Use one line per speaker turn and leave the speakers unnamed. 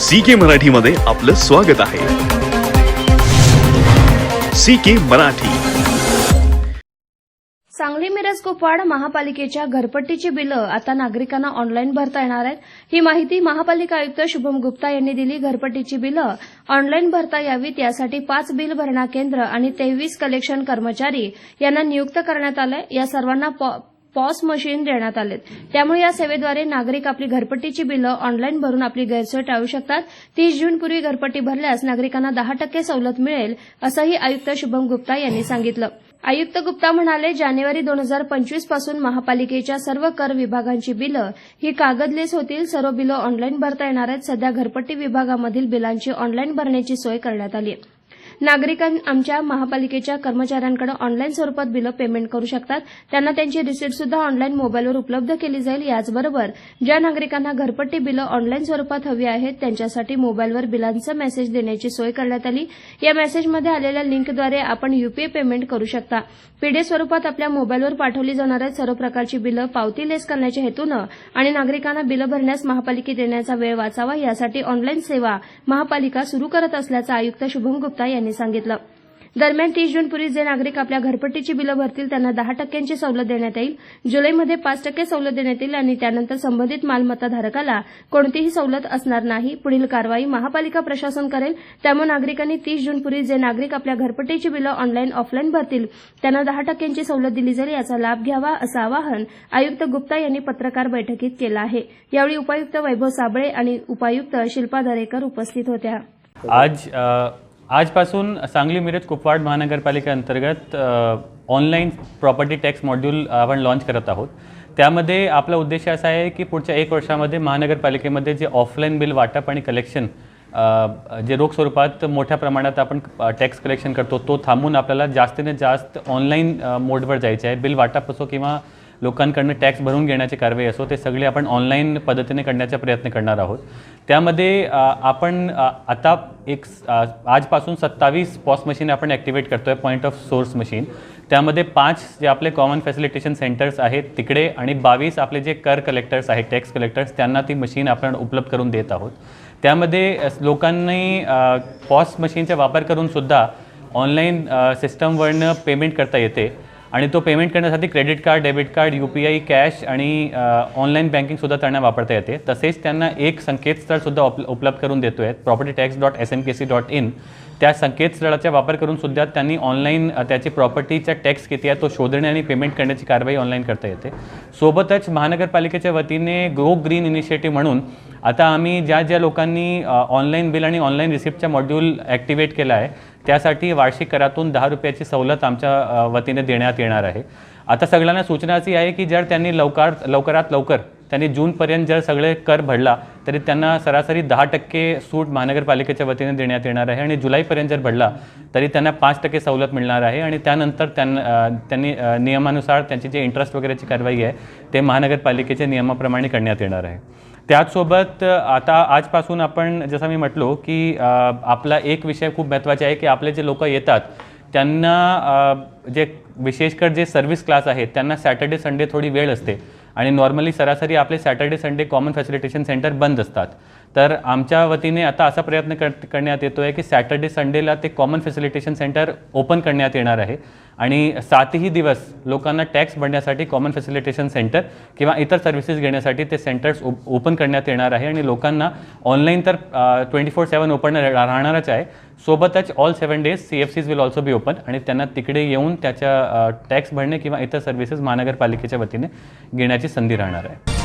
C के मराठीमध्ये आपलं स्वागत आहे. C K Marathi.
Sangli Miraj Kupwad महापालिकेच्या घरपट्टीची बिलं आता नागरिकांना ऑनलाईन भरता येणार आहेत. ही माहिती महापालिका आयुक्त शुभम गुप्ता यांनी दिली. घरपट्टीची बिलं ऑनलाईन भरता यावीत यासाठी पाच बिल भरणा केंद्र आणि तेवीस कलेक्शन कर्मचारी यांना नियुक्त करण्यात आलंय. या सर्वांना पॉ- पॉस मशीन देण्यात आलेत. त्यामुळे या सेवेद्वारे नागरिक आपली घरपट्टीची बिलं ऑनलाईन भरून आपली गैरसोय टाळू शकतात. तीस जूनपूर्वी घरपट्टी भरल्यास नागरिकांना दहा टक्के सवलत मिळेल असंही आयुक्त शुभम गुप्ता यांनी सांगितलं. आयुक्त गुप्ता म्हणाले जानेवारी दोन हजार पंचवीसपासून महापालिकेच्या सर्व कर विभागांची बिलं ही कागदलेस होतील सर्व बिलं ऑनलाईन भरता येणार आहेत. सध्या घरपट्टी विभागामधील बिलांची ऑनलाईन भरण्याची सोय करण्यात आली आहे. नागरिकां आमच्या महापालिकेच्या कर्मचाऱ्यांकडे ऑनलाईन स्वरूपात बिलं पेमेंट करू शकतात. त्यांना त्यांची रिसिप्ट सुद्धा ऑनलाईन मोबाईलवर उपलब्ध केली जाईल. याचबरोबर ज्या नागरिकांना घरपट्टी बिलं ऑनलाईन स्वरूपात हवी आहेत त्यांच्यासाठी मोबाईलवर बिलांचं मेसेज देण्याची सोय करण्यात आली. या मेसेजमध्ये आलेल्या लिंकद्वारे आपण युपीआय पेमेंट करू शकता. पीडीएफ स्वरूपात आपल्या मोबाईलवर पाठवली जाणाऱ्या सर्व प्रकारची बिलं पावती लेस करण्याच्या हेतूनं आणि नागरिकांना बिलं भरण्यास महापालिकेत येण्याचा वेळ वाचावा यासाठी ऑनलाईन सेवा महापालिका सुरू करत असल्याचं आयुक्त शुभम गुप्ता यांनी सांगितलं. दरम्यान तीस जूनपूर्वी जे नागरिक आपल्या घरपट्टीची बिलं भरतील त्यांना दहा टक्क्यांची सवलत देण्यात येईल. जुलैमध्ये पाच टक्के सवलत देण्यात येईल आणि त्यानंतर संबंधित मालमत्ता धारकाला कोणतीही सवलत असणार नाही. पुढील कारवाई महापालिका प्रशासन करेल. त्यामुळे नागरिकांनी तीस जूनपूर्वी जे नागरिक आपल्या घरपट्टीची बिलं ऑनलाईन ऑफलाईन भरतील त्यांना दहा टक्क्यांची सवलत दिली जाईल याचा लाभ घ्यावा असं आवाहन आयुक्त गुप्ता यांनी पत्रकार बैठकीत केलं आहे. यावेळी उपायुक्त वैभव साबळे आणि उपायुक्त शिल्पा दरेकर उपस्थित होत्या.
आज आजपासून सांगली मिरज कुपवाड महानगरपालिका अंतर्गत ऑनलाईन प्रॉपर्टी टॅक्स मॉड्यूल आपण लॉन्च करत आहोत. त्यामध्ये आपला उद्देश असा आहे की पुढच्या एक वर्षामध्ये महानगरपालिकेमध्ये जे ऑफलाईन बिल वाटप आणि कलेक्शन जे रोख स्वरूपात मोठ्या प्रमाणात आपण टॅक्स कलेक्शन करतो तो थांबून आपल्याला जास्तीने जास्त ऑनलाईन मोडवर जायचे आहे. बिल वाटप असो किंवा लोकांकडनं टॅक्स भरून घेण्याची कारवाई असो ते सगळे आपण ऑनलाईन पद्धतीने करण्याचा प्रयत्न करणार आहोत. त्यामध्ये आपण आता एक आजपासून सत्तावीस पॉस मशीन आपण ॲक्टिवेट करतो आहे पॉईंट ऑफ सोर्स मशीन. त्यामध्ये पाच जे आपले कॉमन फॅसिलिटेशन सेंटर्स आहेत तिकडे आणि बावीस आपले जे कर कलेक्टर्स आहेत टॅक्स कलेक्टर्स त्यांना ती मशीन आपण उपलब्ध करून देत आहोत. त्यामध्ये लोकांनी पॉस मशीनचा वापर करून सुद्धा ऑनलाईन सिस्टमवरनं पेमेंट करता येते. आणि तो पेमेंट करण्यासाठी credit card debit card U P I cash आणि ऑनलाईन बँकिंगसुद्धा त्यांना वापरता येते. तसेच त्यांना एक संकेतस्थळसुद्धा उप उपलब्ध करून देतो आहे property tax dot S M K C dot in त्या संकेतस्थळाचा वापर करून सुद्धा त्यांनी ऑनलाईन त्याची प्रॉपर्टीचा टॅक्स किती आहे तो शोधणे आणि पेमेंट करण्याची कारवाई ऑनलाईन करता येते. सोबतच महानगरपालिकेच्या वतीने गो ग्रीन इनिशिएटिव्ह म्हणून आता आम्ही ज्या ज्या लोकांनी ऑनलाईन बिल आणि ऑनलाईन रिसिप्टचा मॉड्यूल ॲक्टिवेट केला आहे त्यासाठी वार्षिक करातून दहा रुपयाची सवलत आमच्या वतीने देण्यात येणार आहे. आता सगळ्यांना सूचना अशी आहे की जर त्यांनी लवकर लवकरात लवकर त्यांनी जूनपर्यंत जर सगळे कर भरला तरी त्यांना सरासरी दहा टक्के सूट महानगरपालिकेच्या वतीने देण्यात येणार आहे आणि जुलैपर्यंत जर भरला तरी त्यांना पाच टक्के सवलत मिळणार आहे आणि त्यानंतर त्यांना त्यांनी नियमानुसार त्यांची जे इंटरेस्ट वगैरेची कारवाई आहे ते महानगरपालिकेच्या नियमाप्रमाणे करण्यात येणार आहे. त्याचसोबत आता आजपासून आपण जसं मी म्हटलो की आपला एक विषय खूप महत्त्वाचा आहे की आपले जे लोक येतात त्यांना जे विशेषकर जे सर्व्हिस क्लास आहेत त्यांना सॅटर्डे संडे थोडी वेळ असते. आणि नॉर्मली सरासरी आपले Saturday Sunday common facilitation centre बंद असतात. तर आमच्या वतीने आता असा प्रयत्न कर करण्यात येतो आहे की सॅटर्डे संडेला ते कॉमन फॅसिलिटेशन सेंटर ओपन करण्यात येणार आहे. आणि सातही दिवस लोकांना टॅक्स भरण्यासाठी कॉमन फॅसिलिटेशन सेंटर किंवा इतर सर्व्हिसेस घेण्यासाठी ते सेंटर्स ओपन करण्यात येणार आहे. आणि लोकांना ऑनलाईन तर ट्वेंटी फोर सेवन ओपन राहणारच आहे. सोबतच all seven days C F Cs will also be open. आणि त्यांना तिकडे येऊन त्याच्या टॅक्स भरणे किंवा इतर सर्व्हिसेस महानगरपालिकेच्या वतीने घेण्याची संधी राहणार आहे.